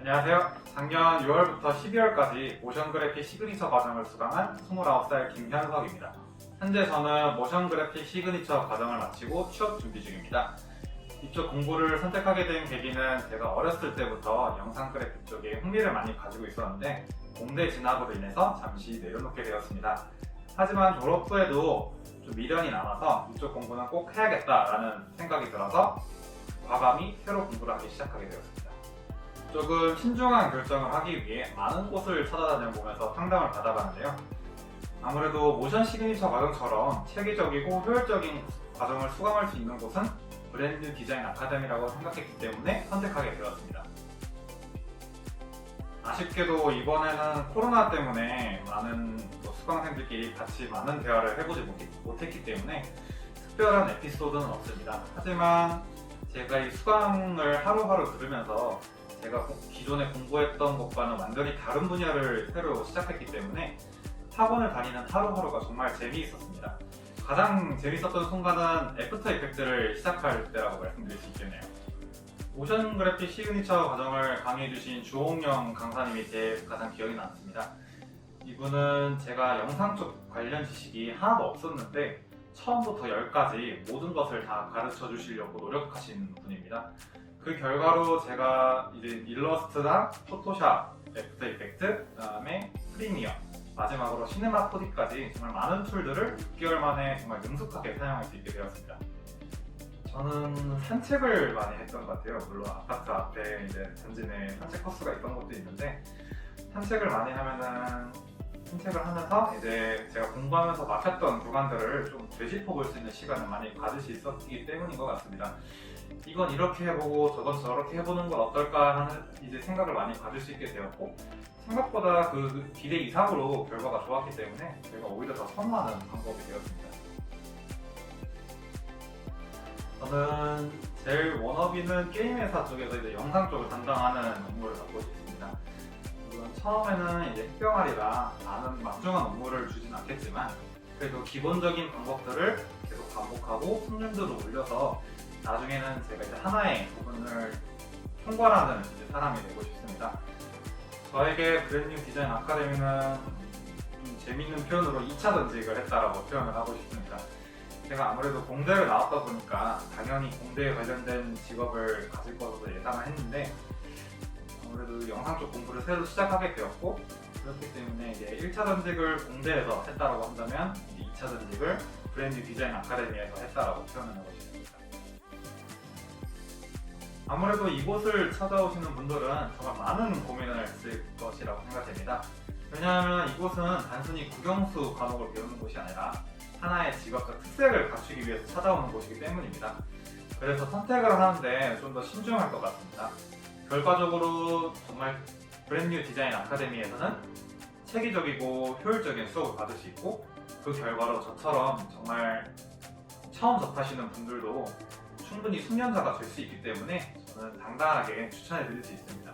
안녕하세요. 작년 6월부터 12월까지 모션 그래픽 시그니처 과정을 수강한 29살 김현석입니다. 현재 저는 모션 그래픽 시그니처 과정을 마치고 취업 준비 중입니다. 이쪽 공부를 선택하게 된 계기는 제가 어렸을 때부터 영상 그래픽 쪽에 흥미를 많이 가지고 있었는데 공대 진학으로 인해서 잠시 내려놓게 되었습니다. 하지만 졸업 후에도 좀 미련이 남아서 이쪽 공부는 꼭 해야겠다라는 생각이 들어서 과감히 새로 공부를 하기 시작하게 되었습니다. 조금 신중한 결정을 하기 위해 많은 곳을 찾아다녀 보면서 상담을 받아봤는데요. 아무래도 모션 시그니처 과정처럼 체계적이고 효율적인 과정을 수강할 수 있는 곳은 브랜드 디자인 아카데미라고 생각했기 때문에 선택하게 되었습니다. 아쉽게도 이번에는 코로나 때문에 많은 또 수강생들끼리 같이 많은 대화를 해보지 못- 못했기 때문에 특별한 에피소드는 없습니다. 하지만 제가 이 수강을 하루하루 들으면서 제가 고- 기존에 공부했던 것과는 완전히 다른 분야를 새로 시작했기 때문에 학원을 다니는 하루하루가 정말 재미있었습니다. 가장 재밌었던 순간은 애프터 이펙트를 시작할 때라고 말씀드릴 수 있겠네요. 모션 그래픽 시그니처 과정을 강의해주신 주홍영 강사님이 제 가장 기억이 남습니다. 이분은 제가 영상 쪽 관련 지식이 하나도 없었는데 처음부터 열까지 모든 것을 다 가르쳐 주시려고 노력하신 분입니다. 그 결과로 제가 이제 일러스트랑 포토샵, 애프터 이펙트, 그다음에 프리미어, 마지막으로 시네마 4D까지 정말 많은 툴들을 6개월 만에 정말 능숙하게 사용할 수 있게 되었습니다. 저는 산책을 많이 했던 것 같아요. 물론 아파트 앞에 이제 단지 내 산책 코스가 있던 것도 있는데 산책을 많이 하면은 산책을 하면서 이제 제가 공부하면서 막혔던 구간들을 좀 되짚어 볼 수 있는 시간을 많이 가질 수 있었기 때문인 것 같습니다. 이건 이렇게 해보고 저건 저렇게 해보는 건 어떨까 하는 이제 생각을 많이 가질 수 있게 되었고 생각보다 그 기대 이상으로 결과가 좋았기 때문에 제가 오히려 더 선호하는 방법이 되었습니다. 저는 제일 워너비는 게임 회사 쪽에서 이제 영상 쪽을 담당하는 업무를 맡고 있습니다. 처음에는 이제 특별하리라 많은 막중한 업무를 주진 않겠지만 그래도 기본적인 방법들을 계속 반복하고 숙련도를 올려서 나중에는 제가 이제 하나의 부분을 총괄하는 이제 사람이 되고 싶습니다. 저에게 브랜뉴 디자인 아카데미는 좀 재밌는 표현으로 2차 전직을 했다라고 표현을 하고 싶습니다. 제가 아무래도 공대를 나왔다 보니까 당연히 공대에 관련된 직업을 가질 것으로 예상을 했는데 아무래도 영상 쪽 공부를 새로 시작하게 되었고 그렇기 때문에 이제 1차 전직을 공대에서 했다라고 한다면 이제 2차 전직을 브랜드 디자인 아카데미에서 했다라고 표현을 하고 싶습니다. 아무래도 이곳을 찾아오시는 분들은 정말 많은 고민을 했을 것이라고 생각됩니다. 왜냐하면 이곳은 단순히 국영수 과목을 배우는 곳이 아니라 하나의 직업과 특색을 갖추기 위해서 찾아오는 곳이기 때문입니다. 그래서 선택을 하는데 좀 더 신중할 것 같습니다. 결과적으로 정말 브랜뉴 디자인 아카데미에서는 체계적이고 효율적인 수업을 받을 수 있고 그 결과로 저처럼 정말 처음 접하시는 분들도 충분히 숙련자가 될 수 있기 때문에 저는 당당하게 추천해 드릴 수 있습니다.